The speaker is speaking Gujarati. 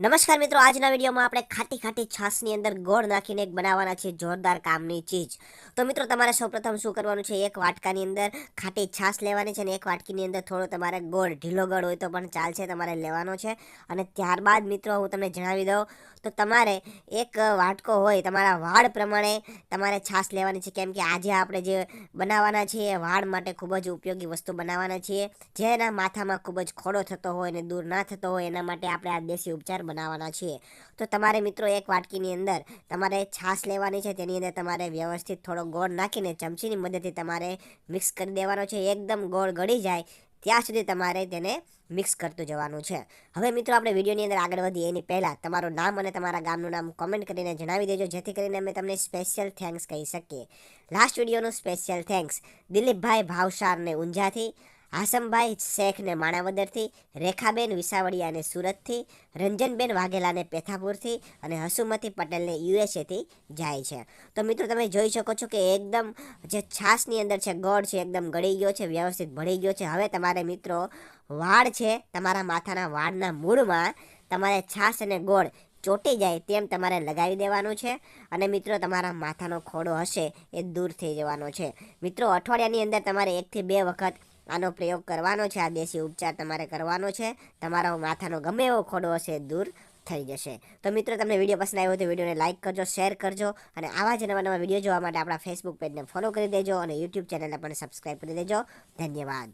નમસ્કાર મિત્રો, આજના વિડીયોમાં આપણે ખાટી ખાટી છાશની અંદર ગોળ નાખીને એક બનાવવાના છે જોરદાર કામની ચીજ. તો મિત્રો, તમારે સૌપ્રથમ શું કરવાનું છે? એક વાટકાની અંદર ખાટી છાશ લેવાની છે અને એક વાટકીની અંદર થોડો તમારે ગોળ, ઢીલો ગોળ હોય તો પણ ચાલશે, તમારે લેવાનો છે. અને ત્યારબાદ મિત્રો, હું તમને જણાવી દઉં, તો તમારે એક વાટકો હોય, તમારા વાળ પ્રમાણે તમારે છાશ લેવાની છે. કેમ કે આજે આપણે જે બનાવવાના છીએ વાળ માટે ખૂબ જ ઉપયોગી વસ્તુ બનાવવાના છીએ. જેના માથામાં ખૂબ જ ખોડો થતો હોય અને દૂર ના થતો હોય, એના માટે આપણે આ દેશી ઉપચાર બનાવવાના છીએ. તો તમારે મિત્રો એક વાટકીની અંદર તમારે છાશ લેવાની છે. તેની અંદર તમારે વ્યવસ્થિત થોડો ગોળ નાખીને ચમચીની મદદથી તમારે મિક્સ કરી દેવાનો છે. એકદમ ગોળ ગળી જાય ત્યાં સુધી તમારે તેને મિક્સ કરતું જવાનું છે. હવે મિત્રો આપણે વિડીયોની અંદર આગળ વધીએ. એની પહેલાં તમારું નામ અને તમારા ગામનું નામ કોમેન્ટ કરીને જણાવી દેજો. જેથી કરીને અમે તમને સ્પેશિયલ થેન્ક્સ કહી શકીએ. લાસ્ટ વિડીયોનું સ્પેશિયલ થેન્ક્સ દિલીપભાઈ ભાવસારને ઊંઝાથી. હાસમભાઈ શેખને માણાવદરથી, રેખાબેન વિસાવડિયાને સુરતથી, રંજનબેન વાઘેલાને પેથાપુરથી અને હસુમતી પટેલને યુએસએથી જાય છે. તો મિત્રો, તમે જોઈ શકો છો કે એકદમ જે છાશની અંદર છે, ગોળ છે, એકદમ ગળી ગયો છે, વ્યવસ્થિત ભળી ગયો છે. હવે તમારે મિત્રો, વાળ છે, તમારા માથાના વાળના મૂળમાં તમારે છાશ અને ગોળ ચોંટી જાય તેમ તમારે લગાવી દેવાનું છે અને મિત્રો, તમારા માથાનો ખોડો હશે એ દૂર થઈ જવાનો છે. મિત્રો, અઠવાડિયાની અંદર તમારે એકથી બે વખત આનો પ્રયોગ કરવાનો છે, આ દેશી ઉપચાર તમારે કરવાનો છે. તમારો માથાનો ગમે એવો ખોડો હશે, દૂર થઈ જશે. તો મિત્રો, તમને વીડિયો પસંદ આવ્યો તો વિડીયોને લાઇક કરજો, શેર કરજો અને આવા જ નવા નવા વીડિયો જોવા માટે આપણા ફેસબુક પેજને ફોલો કરી દેજો અને યુટ્યુબ ચેનલને પણ સબસ્ક્રાઈબ કરી દેજો. ધન્યવાદ.